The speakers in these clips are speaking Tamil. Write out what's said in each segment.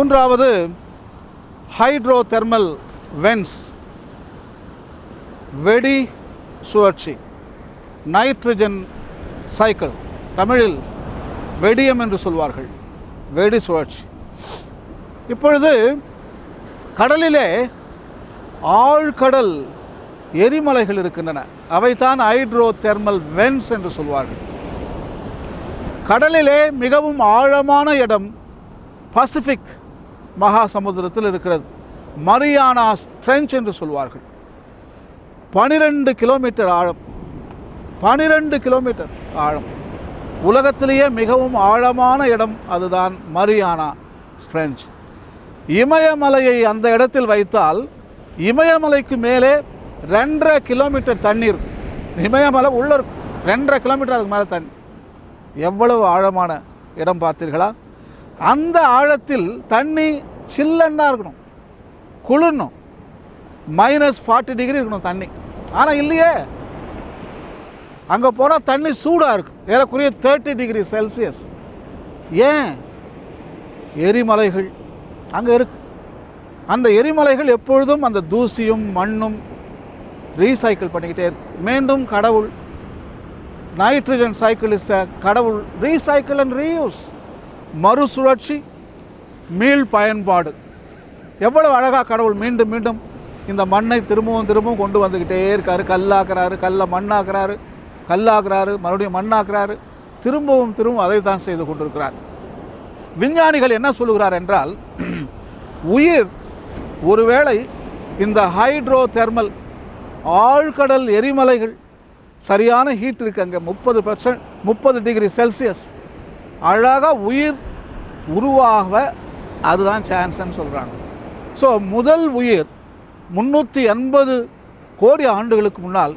மூன்றாவது ஹைட்ரோ தெர்மல் வென்ஸ் வெடி சுழற்சி நைட்ரஜன் சைக்கிள். தமிழில் வெடியம் என்று சொல்வார்கள் வெடி சுழற்சி. இப்பொழுது கடலிலே ஆழ்கடல் எரிமலைகள் இருக்கின்றன. அவைதான் ஹைட்ரோ தெர்மல் வென்ஸ் என்று சொல்வார்கள். கடலிலே மிகவும் ஆழமான இடம் பசிபிக் மகா சமுத்திரத்தில் இருக்கிறது. மரியானா ஸ்ட்ரென்ச் என்று சொல்வார்கள். பனிரெண்டு கிலோமீட்டர் ஆழம். பனிரெண்டு கிலோமீட்டர் ஆழம். உலகத்திலேயே மிகவும் ஆழமான இடம் அதுதான் மரியானா ஸ்ட்ரென்ச். இமயமலையை அந்த இடத்தில் வைத்தால் இமயமலைக்கு மேலே ரெண்டரை கிலோமீட்டர் தண்ணீர் இமயமலை உள்ள இருக்கும். ரெண்டரை கிலோமீட்டர் அதுக்கு மேலே தண்ணி. எவ்வளவு ஆழமான இடம் பார்த்தீர்களா? அந்த ஆழத்தில் தண்ணி சில்லன்னாக இருக்கணும். குளிரணும். மைனஸ் ஃபார்ட்டி டிகிரி இருக்கணும் தண்ணி. ஆனால் இல்லையே. அங்கே போனால் தண்ணி சூடாக இருக்கு. ஏறக்குறைய தேர்ட்டி டிகிரி செல்சியஸ் ஏன்? எரிமலைகள் அங்கே இருக்கு. அந்த எரிமலைகள் எப்பொழுதும் அந்த தூசியும் மண்ணும் ரீசைக்கிள் பண்ணிக்கிட்டே இருக்கு. மீண்டும் கடவுள் நைட்ரஜன் சைக்கிள் இஸ் கடவுள் ரீசைக்கிள் அண்ட் ரீயூஸ் மறுசுழற்சி மீள் பயன்பாடு. எவ்வளவு அழகாக கடவுள் மீண்டும் மீண்டும் இந்த மண்ணை திரும்பவும் திரும்பவும் கொண்டு வந்துக்கிட்டே இருக்காரு. கல்லாக்குறாரு கல்லை மண்ணாக்குறாரு கல்லாக்குறாரு மறுபடியும் மண்ணாக்குறாரு. திரும்பவும் திரும்பவும் அதை தான் செய்து கொண்டிருக்கிறார். விஞ்ஞானிகள் என்ன சொல்லுகிறார் என்றால் உயிர் ஒருவேளை இந்த ஹைட்ரோ தெர்மல் ஆழ்கடல் எரிமலைகள் சரியான ஹீட் இருக்குது அங்கே முப்பது பர்சன்ட் முப்பது டிகிரி செல்சியஸ் அழகாக உயிர் உருவாக அதுதான் சான்ஸ்ன்னு சொல்கிறாங்க ஸோ முதல் உயிர் முந்நூற்றி எண்பது கோடி ஆண்டுகளுக்கு முன்னால்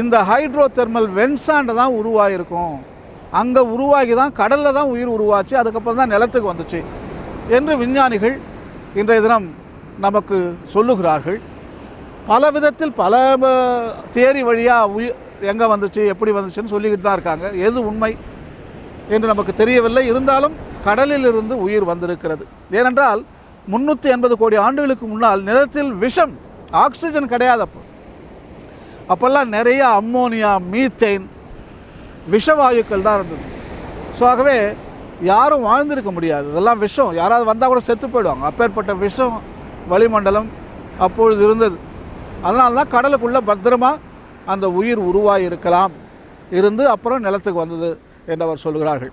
இந்த ஹைட்ரோ தெர்மல் வென்சாண்டை தான் உருவாகிருக்கும் அங்கே உருவாகி தான் கடலில் தான் உயிர் உருவாச்சு அதுக்கப்புறம் தான் நிலத்துக்கு வந்துச்சு என்று விஞ்ஞானிகள் இன்றைய தினம் நமக்கு சொல்லுகிறார்கள். பல விதத்தில் பல தேரி வழியாக உயிர் எங்கே வந்துச்சு எப்படி வந்துச்சுன்னு சொல்லிக்கிட்டு தான் இருக்காங்க. எது உண்மை? என்று நமக்கு தெரியவில்லை. இருந்தாலும் கடலில் இருந்து உயிர் வந்திருக்கிறது. ஏனென்றால் முந்நூற்றி எண்பது கோடி ஆண்டுகளுக்கு முன்னால் நிலத்தில் விஷம் ஆக்சிஜன் கிடையாது அப்போ அப்போல்லாம் நிறைய அம்மோனியா மீத்தேன் விஷவாயுக்கள் தான் இருந்தது. ஸோ ஆகவே யாரும் வாழ்ந்திருக்க முடியாது. இதெல்லாம் விஷம். யாராவது வந்தால் கூட செத்து போயிடுவாங்க. அப்பேற்பட்ட விஷம் வளிமண்டலம் அப்பொழுது இருந்தது. அதனால தான் கடலுக்குள்ளே பத்திரமா அந்த உயிர் உருவாகி இருக்கலாம் இருந்து அப்புறம் நிலத்துக்கு வந்தது. என்று அவர் சொல்கிறார்கள்.